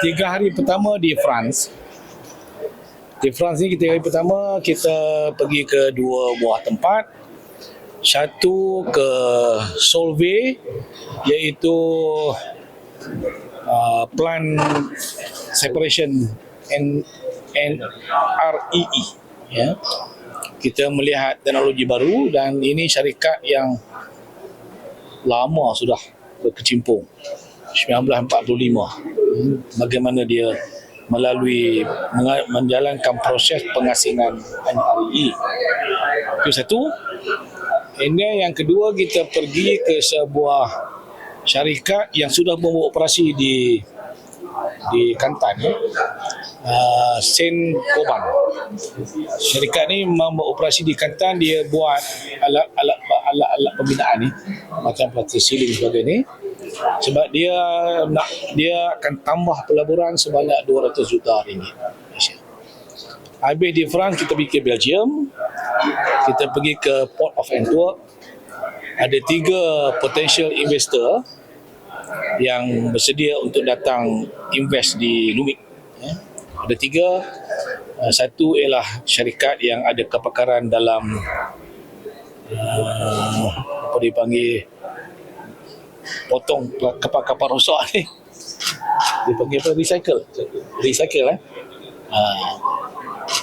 tiga hari pertama di France. Di France ni kita hari pertama kita pergi ke dua buah tempat. Satu ke Solvay iaitu uh, plant separation and and REE ya. Kita melihat teknologi baru dan ini syarikat yang lama sudah berkecimpung 1945 Hmm, bagaimana dia melalui menjalankan proses pengasingan NRE itu satu. Ini yang kedua kita pergi ke sebuah syarikat yang sudah beroperasi di di Kantan ya. Uh, Sen Koban syarikat ni memang beroperasi di Kantan dia buat alat-alat alat-alat pembinaan ni macam plastic ceiling sebagainya sebab dia nak dia akan tambah pelaburan sebanyak 200 juta ringgit Malaysia. Habis di France kita pergi ke Belgium, kita pergi ke Port of Antwerp. Ada tiga potential investor yang bersedia untuk datang invest di Lumik. Ya. Ada tiga. Uh, Satu ialah syarikat yang ada kepakaran dalam uh, apa dipanggil potong kapal-kapal rosak ni. Dia panggil apa? Recycle. Recycle eh. Uh,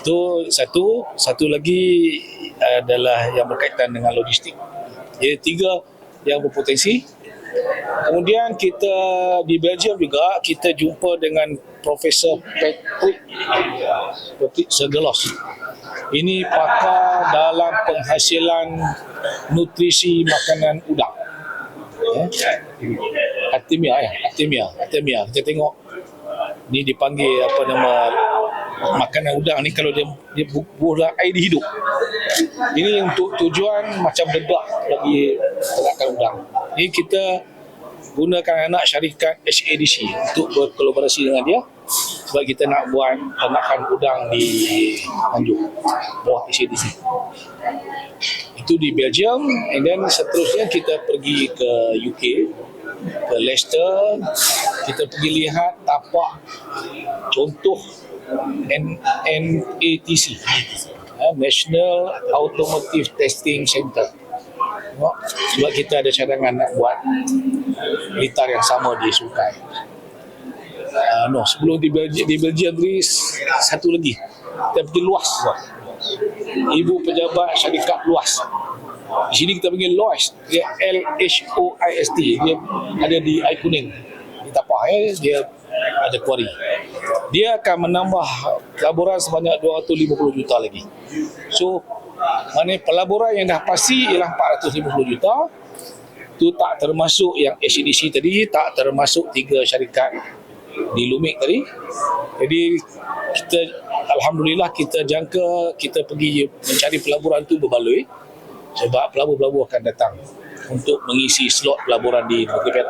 itu satu. Satu lagi adalah yang berkaitan dengan logistik. Jadi tiga yang berpotensi. Kemudian kita di Belgium juga kita jumpa dengan Profesor Patrick Patrick Segelos. Ini pakar dalam penghasilan nutrisi makanan udang. Ya. Artemia ya, Artemia, Artemia. Kita tengok ni dipanggil apa nama makanan udang ni kalau dia dia bu- buah air dia hidup. Ini untuk tujuan macam dedak bagi ternakan udang. Ini kita gunakan anak syarikat HADC untuk berkolaborasi dengan dia sebab kita nak buat ternakan udang di Tanjung bawah HADC itu di Belgium and then seterusnya kita pergi ke UK ke Leicester. Kita pergi lihat tapak contoh NATC eh, National Automotive Testing Center. Sebab kita ada cadangan nak buat litar yang sama di Sungai. Uh, no sebelum di Belgium, di Belgium tadi satu lagi. Kita pergi luas ibu pejabat syarikat luas. Di sini kita panggil LOIS. Dia L-H-O-I-S-T dia ada di air kuning. Di tapak eh. dia ada kuari. Dia akan menambah pelaburan sebanyak 250 juta lagi. So mana pelaburan yang dah pasti ialah 450 juta. Itu tak termasuk yang HDC tadi tak termasuk tiga syarikat di Lumik tadi. Jadi kita Alhamdulillah kita jangka kita pergi mencari pelaburan tu berbaloi sebab pelabur-pelabur akan datang untuk mengisi slot pelaburan di Negeri Perak